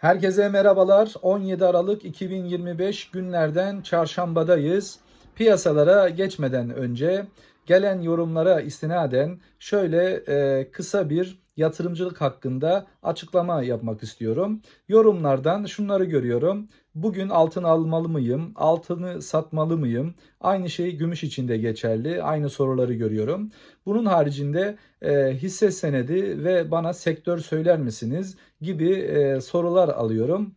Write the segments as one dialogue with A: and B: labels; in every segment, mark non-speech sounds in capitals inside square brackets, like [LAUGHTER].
A: Herkese merhabalar. 17 Aralık 2025 günlerden çarşambadayız. Piyasalara geçmeden önce gelen yorumlara istinaden şöyle e, kısa bir yatırımcılık hakkında açıklama yapmak istiyorum. Yorumlardan şunları görüyorum. Bugün altın almalı mıyım? Altını satmalı mıyım? Aynı şey gümüş için de geçerli. Aynı soruları görüyorum. Bunun haricinde e, hisse senedi ve bana sektör söyler misiniz gibi e, sorular alıyorum.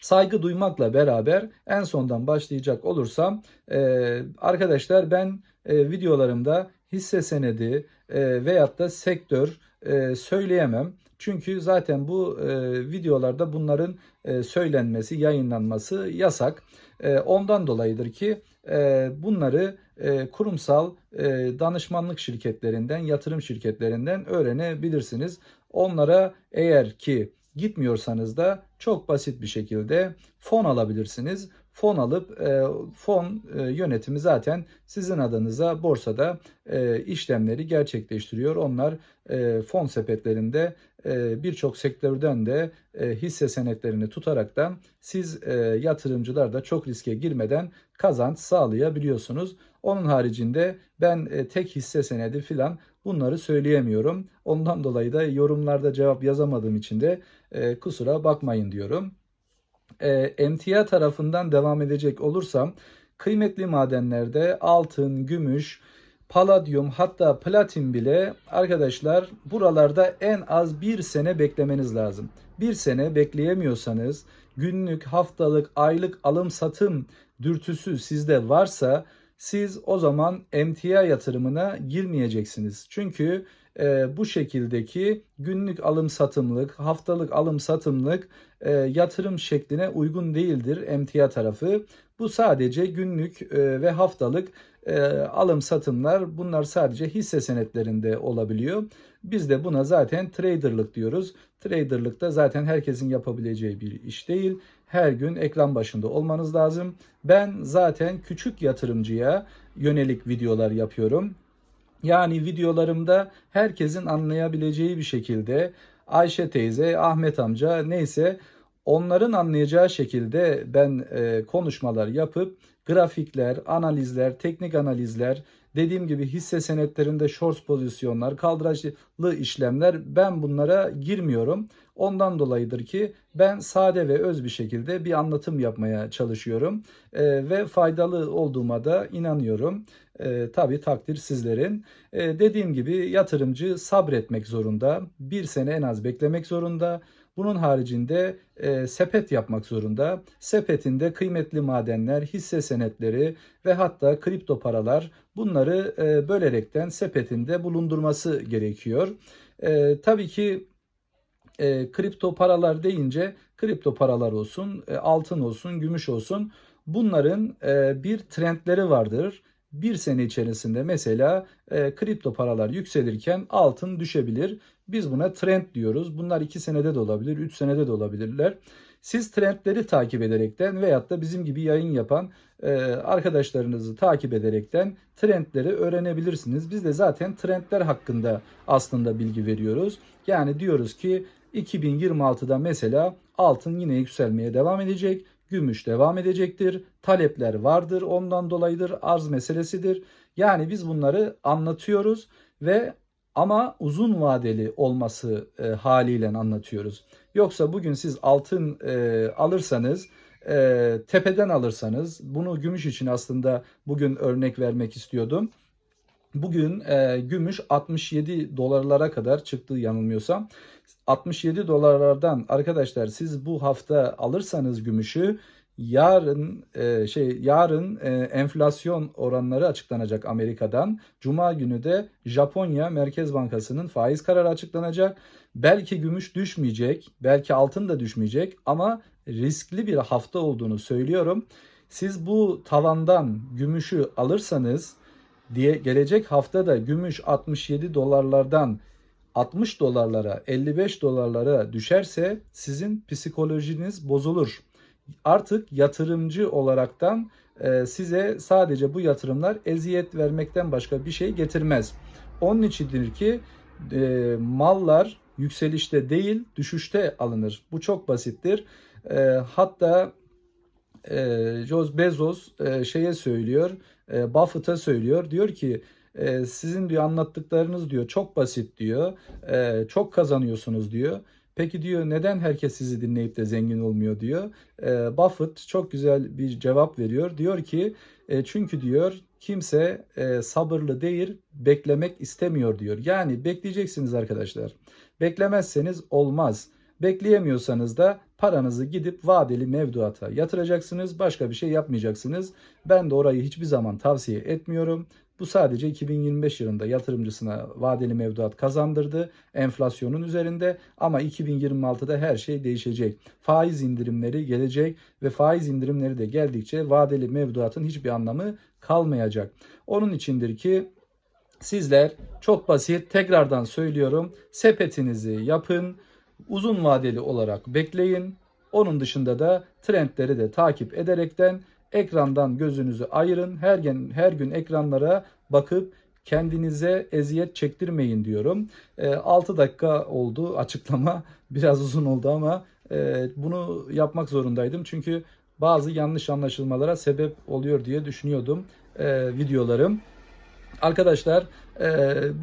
A: Saygı duymakla beraber en sondan başlayacak olursam e, arkadaşlar ben e, videolarımda hisse senedi e, veyahut da sektör e, söyleyemem. Çünkü zaten bu e, videolarda bunların söylenmesi, yayınlanması yasak. Ondan dolayıdır ki bunları kurumsal danışmanlık şirketlerinden, yatırım şirketlerinden öğrenebilirsiniz. Onlara eğer ki gitmiyorsanız da çok basit bir şekilde fon alabilirsiniz. Fon alıp e, fon e, yönetimi zaten sizin adınıza borsada e, işlemleri gerçekleştiriyor. Onlar e, fon sepetlerinde e, birçok sektörden de e, hisse senetlerini tutaraktan siz e, yatırımcılar da çok riske girmeden kazanç sağlayabiliyorsunuz. Onun haricinde ben e, tek hisse senedi filan bunları söyleyemiyorum. Ondan dolayı da yorumlarda cevap yazamadığım için de e, kusura bakmayın diyorum. E, emtia tarafından devam edecek olursam kıymetli madenlerde altın, gümüş, paladyum hatta platin bile arkadaşlar buralarda en az bir sene beklemeniz lazım. Bir sene bekleyemiyorsanız günlük, haftalık, aylık alım satım dürtüsü sizde varsa siz o zaman emtia yatırımına girmeyeceksiniz. Çünkü e, bu şekildeki günlük alım satımlık, haftalık alım satımlık e, yatırım şekline uygun değildir emtia tarafı. Bu sadece günlük e, ve haftalık e, alım satımlar bunlar sadece hisse senetlerinde olabiliyor. Biz de buna zaten traderlık diyoruz. Traderlık da zaten herkesin yapabileceği bir iş değil. Her gün ekran başında olmanız lazım. Ben zaten küçük yatırımcıya yönelik videolar yapıyorum. Yani videolarımda herkesin anlayabileceği bir şekilde Ayşe teyze, Ahmet amca neyse onların anlayacağı şekilde ben e, konuşmalar yapıp grafikler, analizler, teknik analizler, dediğim gibi hisse senetlerinde short pozisyonlar, kaldıraçlı işlemler ben bunlara girmiyorum. Ondan dolayıdır ki ben sade ve öz bir şekilde bir anlatım yapmaya çalışıyorum e, ve faydalı olduğuma da inanıyorum. E, tabii takdir sizlerin. E, dediğim gibi yatırımcı sabretmek zorunda, bir sene en az beklemek zorunda. Bunun haricinde e, sepet yapmak zorunda. Sepetinde kıymetli madenler, hisse senetleri ve hatta kripto paralar bunları e, bölerekten sepetinde bulundurması gerekiyor. E, tabii ki e, kripto paralar deyince kripto paralar olsun, e, altın olsun, gümüş olsun bunların e, bir trendleri vardır. Bir sene içerisinde mesela e, kripto paralar yükselirken altın düşebilir. Biz buna trend diyoruz. Bunlar 2 senede de olabilir, 3 senede de olabilirler. Siz trendleri takip ederekten veyahut da bizim gibi yayın yapan e, arkadaşlarınızı takip ederekten trendleri öğrenebilirsiniz. Biz de zaten trendler hakkında aslında bilgi veriyoruz. Yani diyoruz ki 2026'da mesela altın yine yükselmeye devam edecek. Gümüş devam edecektir. Talepler vardır. Ondan dolayıdır. Arz meselesidir. Yani biz bunları anlatıyoruz ve ama uzun vadeli olması e, haliyle anlatıyoruz. Yoksa bugün siz altın e, alırsanız e, tepeden alırsanız bunu gümüş için aslında bugün örnek vermek istiyordum. Bugün e, gümüş 67 dolarlara kadar çıktı yanılmıyorsam. 67 dolarlardan arkadaşlar siz bu hafta alırsanız gümüşü yarın e, şey yarın e, enflasyon oranları açıklanacak Amerika'dan. Cuma günü de Japonya Merkez Bankası'nın faiz kararı açıklanacak. Belki gümüş düşmeyecek, belki altın da düşmeyecek ama riskli bir hafta olduğunu söylüyorum. Siz bu tavandan gümüşü alırsanız diye gelecek hafta da gümüş 67 dolarlardan 60 dolarlara 55 dolarlara düşerse sizin psikolojiniz bozulur. Artık yatırımcı olaraktan e, size sadece bu yatırımlar eziyet vermekten başka bir şey getirmez. Onun içindir ki e, mallar yükselişte değil düşüşte alınır. Bu çok basittir. E, hatta e, Joe Bezos e, şeye söylüyor, e, Buffett'a söylüyor. Diyor ki e, sizin diyor anlattıklarınız diyor çok basit diyor, e, çok kazanıyorsunuz diyor. Peki diyor neden herkes sizi dinleyip de zengin olmuyor diyor. E, Buffett çok güzel bir cevap veriyor. Diyor ki e, çünkü diyor kimse sabırlı değil beklemek istemiyor diyor. Yani bekleyeceksiniz arkadaşlar. Beklemezseniz olmaz. Bekleyemiyorsanız da paranızı gidip vadeli mevduata yatıracaksınız. Başka bir şey yapmayacaksınız. Ben de orayı hiçbir zaman tavsiye etmiyorum. Bu sadece 2025 yılında yatırımcısına vadeli mevduat kazandırdı enflasyonun üzerinde ama 2026'da her şey değişecek. Faiz indirimleri gelecek ve faiz indirimleri de geldikçe vadeli mevduatın hiçbir anlamı kalmayacak. Onun içindir ki sizler çok basit tekrardan söylüyorum sepetinizi yapın uzun vadeli olarak bekleyin. Onun dışında da trendleri de takip ederekten ekrandan gözünüzü ayırın. Her gün her gün ekranlara bakıp kendinize eziyet çektirmeyin diyorum. E, 6 dakika oldu açıklama. [LAUGHS] Biraz uzun oldu ama e, bunu yapmak zorundaydım. Çünkü bazı yanlış anlaşılmalara sebep oluyor diye düşünüyordum e, videolarım. Arkadaşlar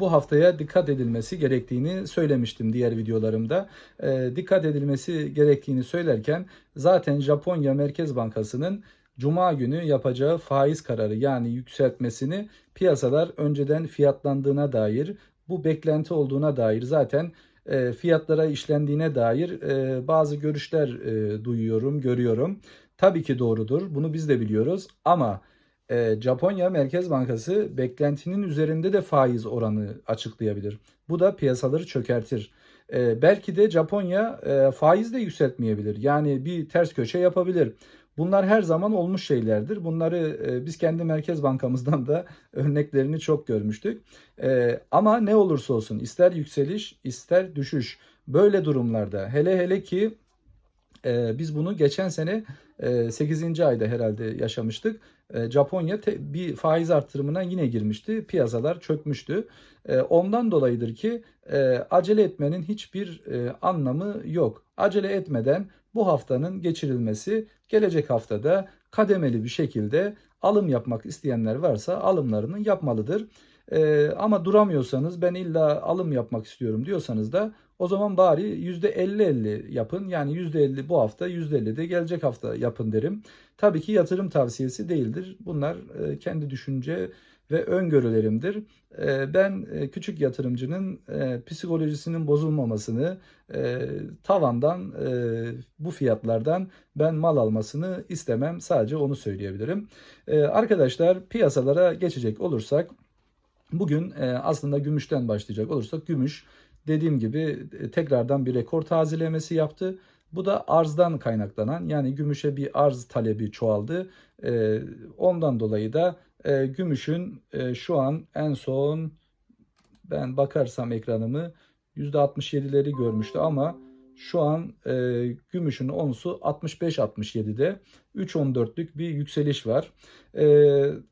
A: bu haftaya dikkat edilmesi gerektiğini söylemiştim diğer videolarımda. E, dikkat edilmesi gerektiğini söylerken zaten Japonya Merkez Bankası'nın Cuma günü yapacağı faiz kararı yani yükseltmesini piyasalar önceden fiyatlandığına dair bu beklenti olduğuna dair zaten e, fiyatlara işlendiğine dair e, bazı görüşler e, duyuyorum, görüyorum. Tabii ki doğrudur. Bunu biz de biliyoruz ama e, Japonya Merkez Bankası beklentinin üzerinde de faiz oranı açıklayabilir. Bu da piyasaları çökertir. E, belki de Japonya e, faiz de yükseltmeyebilir. Yani bir ters köşe yapabilir. Bunlar her zaman olmuş şeylerdir. Bunları e, biz kendi Merkez Bankamızdan da [LAUGHS] örneklerini çok görmüştük. E, ama ne olursa olsun ister yükseliş ister düşüş böyle durumlarda hele hele ki e, biz bunu geçen sene e, 8. ayda herhalde yaşamıştık. E, Japonya bir faiz artırımına yine girmişti. Piyasalar çökmüştü. E, ondan dolayıdır ki e, acele etmenin hiçbir anlamı yok. Acele etmeden bu haftanın geçirilmesi gelecek haftada kademeli bir şekilde alım yapmak isteyenler varsa alımlarını yapmalıdır. Ama duramıyorsanız ben illa alım yapmak istiyorum diyorsanız da o zaman bari %50-50 yapın. Yani %50 bu hafta %50 de gelecek hafta yapın derim. Tabii ki yatırım tavsiyesi değildir. Bunlar e, kendi düşünce ve öngörülerimdir. E, ben e, küçük yatırımcının psikolojisinin bozulmamasını, tavandan bu fiyatlardan ben mal almasını istemem. Sadece onu söyleyebilirim. Arkadaşlar piyasalara geçecek olursak bugün aslında gümüşten başlayacak olursak gümüş dediğim gibi e, tekrardan bir rekor tazelemesi yaptı. Bu da arzdan kaynaklanan yani gümüşe bir arz talebi çoğaldı. E, ondan dolayı da e, gümüşün şu an en son ben bakarsam ekranımı %67'leri görmüştü ama şu an e, gümüşün onsu 65-67'de 3.14'lük bir yükseliş var. E,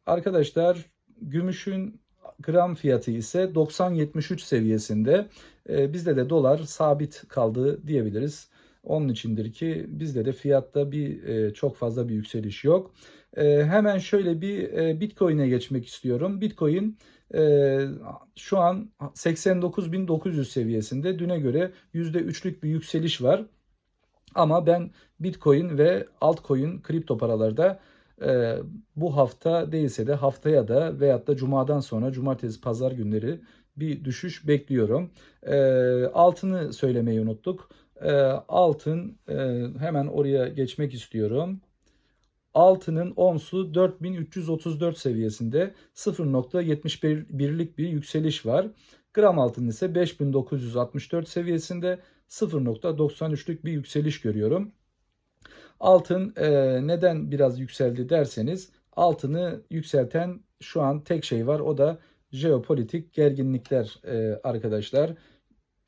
A: arkadaşlar gümüşün gram fiyatı ise 90-73 seviyesinde. E, bizde de dolar sabit kaldı diyebiliriz. Onun içindir ki bizde de fiyatta bir e, çok fazla bir yükseliş yok. E, hemen şöyle bir Bitcoin'e geçmek istiyorum. Bitcoin şu an 89.900 seviyesinde. Düne göre %3'lük bir yükseliş var. Ama ben Bitcoin ve altcoin kripto paralarda bu hafta değilse de haftaya da veyahut da cumadan sonra cumartesi pazar günleri bir düşüş bekliyorum. E, altını söylemeyi unuttuk. E, altın e, hemen oraya geçmek istiyorum. Altının onsu 4334 seviyesinde 0.71'lik bir yükseliş var. Gram altın ise 5964 seviyesinde 0.93'lük bir yükseliş görüyorum. Altın e, neden biraz yükseldi derseniz altını yükselten şu an tek şey var o da jeopolitik gerginlikler e, arkadaşlar.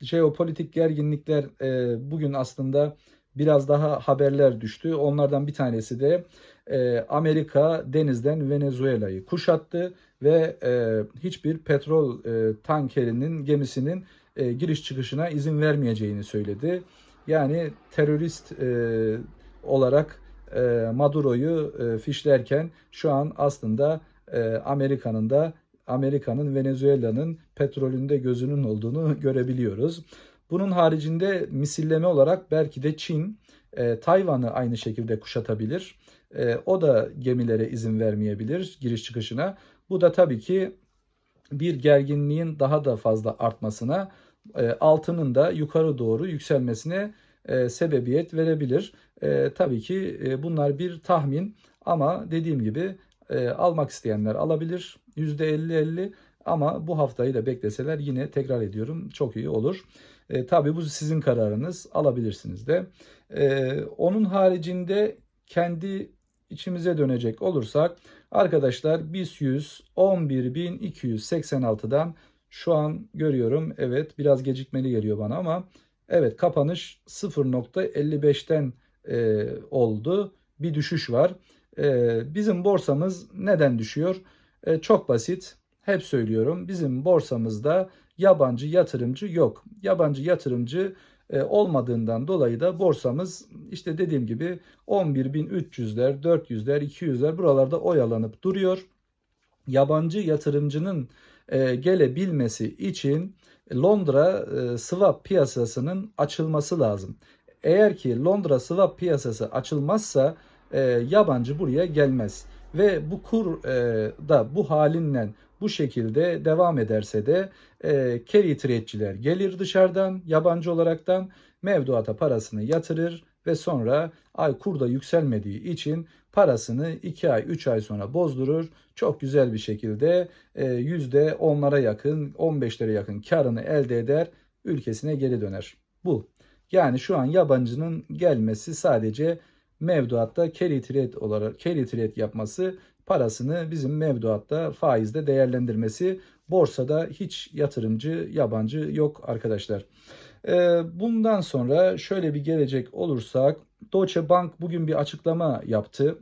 A: Jeopolitik gerginlikler e, bugün aslında biraz daha haberler düştü. Onlardan bir tanesi de e, Amerika denizden Venezuela'yı kuşattı ve e, hiçbir petrol e, tankerinin gemisinin e, giriş çıkışına izin vermeyeceğini söyledi. Yani terörist e, olarak e, Maduro'yu e, fişlerken şu an aslında e, Amerika'nın da Amerika'nın Venezuela'nın petrolünde gözünün olduğunu görebiliyoruz. Bunun haricinde misilleme olarak belki de Çin e, Tayvan'ı aynı şekilde kuşatabilir. E, o da gemilere izin vermeyebilir giriş çıkışına. Bu da tabii ki bir gerginliğin daha da fazla artmasına, e, altının da yukarı doğru yükselmesine e, sebebiyet verebilir. E, tabii ki e, bunlar bir tahmin ama dediğim gibi e, almak isteyenler alabilir. %50-50 ama bu haftayı da bekleseler yine tekrar ediyorum çok iyi olur. E, tabii bu sizin kararınız alabilirsiniz de. E, onun haricinde kendi içimize dönecek olursak arkadaşlar BIST 100 11.286'dan şu an görüyorum evet biraz gecikmeli geliyor bana ama evet kapanış 0.55'ten e, oldu bir düşüş var. E, bizim borsamız neden düşüyor? E, çok basit hep söylüyorum bizim borsamızda yabancı yatırımcı yok. Yabancı yatırımcı e, olmadığından dolayı da borsamız işte dediğim gibi 11.300'ler, 400'ler, 200'ler buralarda oyalanıp duruyor. Yabancı yatırımcının e, gelebilmesi için Londra e, swap piyasasının açılması lazım. Eğer ki Londra swap piyasası açılmazsa yabancı buraya gelmez ve bu kur da bu halinden bu şekilde devam ederse de e, carry trade'ciler gelir dışarıdan yabancı olaraktan mevduata parasını yatırır ve sonra ay kurda yükselmediği için parasını 2 ay 3 ay sonra bozdurur. Çok güzel bir şekilde e, %10'lara yakın 15'lere yakın karını elde eder ülkesine geri döner. Bu. Yani şu an yabancının gelmesi sadece mevduatta carry trade olarak carry trade yapması parasını bizim mevduatta faizde değerlendirmesi borsada hiç yatırımcı yabancı yok arkadaşlar. Ee, bundan sonra şöyle bir gelecek olursak Deutsche Bank bugün bir açıklama yaptı.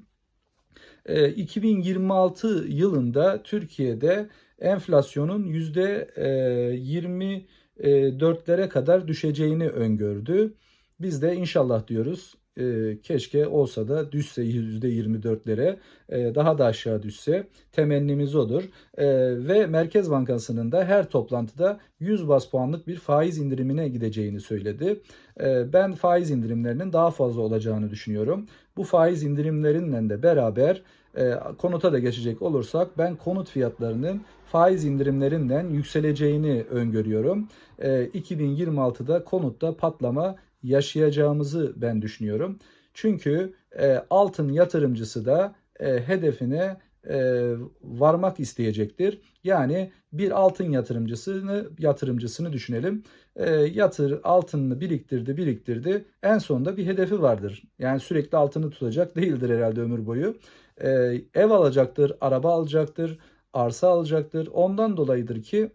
A: 2026 ee, yılında Türkiye'de enflasyonun %24'lere kadar düşeceğini öngördü. Biz de inşallah diyoruz e, keşke olsa da düşse %24'lere e, daha da aşağı düşse temennimiz odur. E, ve Merkez Bankası'nın da her toplantıda 100 bas puanlık bir faiz indirimine gideceğini söyledi. E, ben faiz indirimlerinin daha fazla olacağını düşünüyorum. Bu faiz indirimlerinden de beraber e, konuta da geçecek olursak ben konut fiyatlarının faiz indirimlerinden yükseleceğini öngörüyorum. E, 2026'da konutta patlama yaşayacağımızı ben düşünüyorum. Çünkü e, altın yatırımcısı da e, hedefine e, varmak isteyecektir. Yani bir altın yatırımcısını yatırımcısını düşünelim. E, yatır altınını biriktirdi, biriktirdi. En sonunda bir hedefi vardır. Yani sürekli altını tutacak değildir herhalde ömür boyu. E, ev alacaktır, araba alacaktır, arsa alacaktır. Ondan dolayıdır ki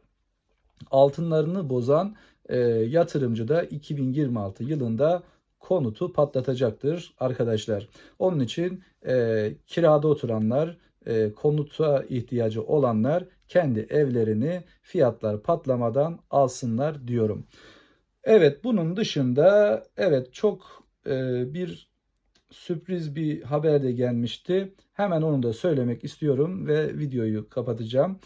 A: altınlarını bozan e, yatırımcı da 2026 yılında konutu patlatacaktır arkadaşlar. Onun için e, kirada oturanlar, e, konuta ihtiyacı olanlar kendi evlerini fiyatlar patlamadan alsınlar diyorum. Evet bunun dışında evet çok e, bir sürpriz bir haber de gelmişti. Hemen onu da söylemek istiyorum ve videoyu kapatacağım.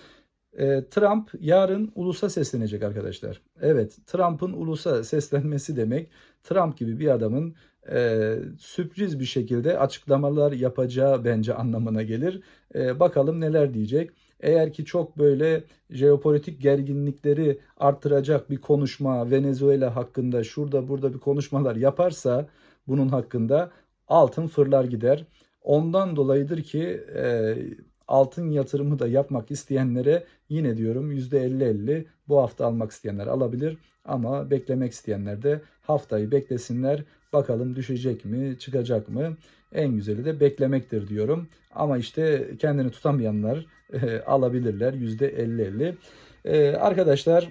A: E, Trump yarın ulusa seslenecek arkadaşlar. Evet Trump'ın ulusa seslenmesi demek Trump gibi bir adamın e, sürpriz bir şekilde açıklamalar yapacağı bence anlamına gelir. E, bakalım neler diyecek. Eğer ki çok böyle jeopolitik gerginlikleri arttıracak bir konuşma Venezuela hakkında şurada burada bir konuşmalar yaparsa bunun hakkında altın fırlar gider. Ondan dolayıdır ki e, altın yatırımı da yapmak isteyenlere yine diyorum %50-50 bu hafta almak isteyenler alabilir. Ama beklemek isteyenler de haftayı beklesinler. Bakalım düşecek mi, çıkacak mı? En güzeli de beklemektir diyorum. Ama işte kendini tutamayanlar e, alabilirler %50-50. E, arkadaşlar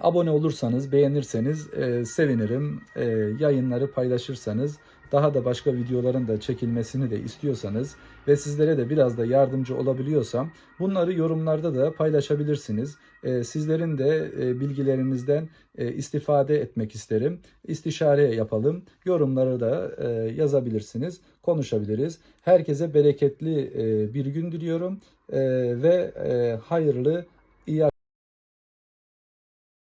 A: abone olursanız, beğenirseniz e, sevinirim. E, yayınları paylaşırsanız daha da başka videoların da çekilmesini de istiyorsanız ve sizlere de biraz da yardımcı olabiliyorsam bunları yorumlarda da paylaşabilirsiniz. Ee, Sizlerin de e, bilgilerinizden e, istifade etmek isterim. İstişare yapalım. Yorumları da e, yazabilirsiniz. Konuşabiliriz. Herkese bereketli bir gün diliyorum ve hayırlı